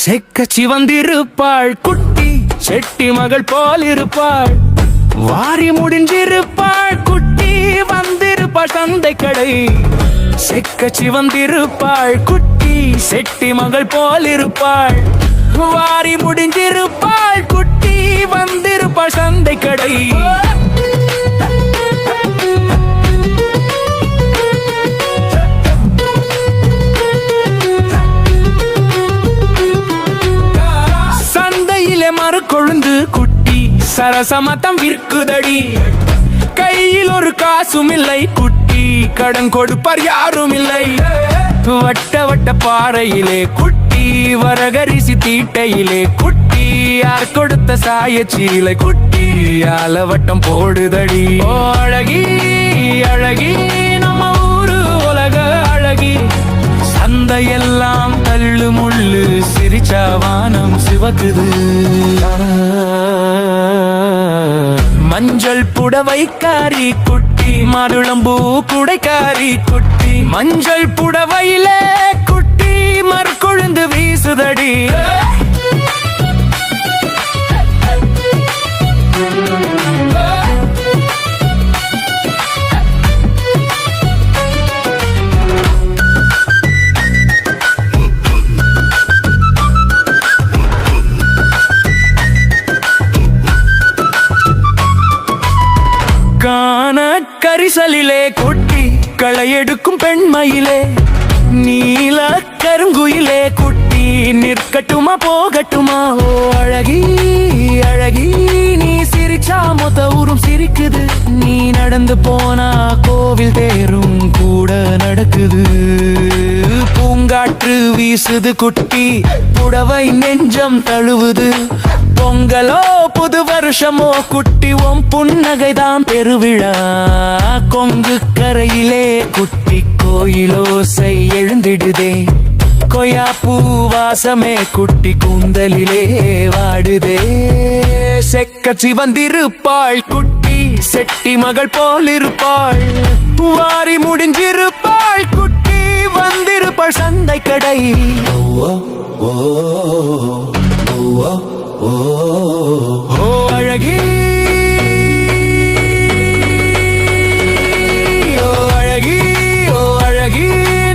செக்க சிவந்திருப்பாள் குட்டி செட்டி மகள் போல் இருப்பாள் வாரி முடிஞ்சிருப்பாள் குட்டி வந்திருப்பாள் தந்தை கடை செக்க சிவந்திருப்பாள் குட்டி செட்டி மகள் போல் இருப்பாள் வாரி முடிஞ்சிருப்பாள் குட்டி வந்திருப்பாள் சந்தை கடை சந்தையிலே குட்டி சரசமத்தம் விற்குதடி. கையில் ஒரு காசும் இல்லை குட்டி கடன் கொடுப்பார் யாரும் இல்லை. வட்ட வட்ட பாறையிலே குட்டி குட்டி வரகரிசி தீட்டையிலே குட்டி யார் கொடுத்த சாயச்சீலை குட்டி ஆலவட்டம் போடுதடி. அழகி அழகி நம்ம ஊரு உலக அழகி. சந்தையெல்லாம் தள்ளு முள்ளு சிரிச்சா வானம் சிவக்குது. மஞ்சள் புடவைக்காரி குட்டி மருளம்பூ குடைக்காரி குட்டி. மஞ்சள் புடவையிலே பேசுதடி. காண கரிசலிலே கொட்டி களையெடுக்கும் பெண்மயிலே. நீல கருங்குயிலே குட்டி நிற்கட்டுமா போகட்டுமா? ஓ அழகி அழகி நீ சிரிச்சா மொத்த ஊரும் சிரிக்குது. நீ நடந்து போனா கோவில் தேரும் கூட நடக்குது. பூங்காற்று வீசுது குட்டி புடவை நெஞ்சம் தழுவுது. பொங்கலோ புது வருஷமோ குட்டி உன் புன்னகைதான் பெருவிழா. கொங்கு கரையிலே குட்டி கோயிலோசை எழுந்திடுதே. கொய்யா பூவாசமே குட்டி கூந்தலிலே வாடுதே. செக்க சிவந்திருப்பாள் குட்டி செட்டி மகள் போல் இருப்பாள் வாரி முடிஞ்சிருப்பாள் குட்டி வந்திருப்பாள் சந்தை கடை ஓ ஓ.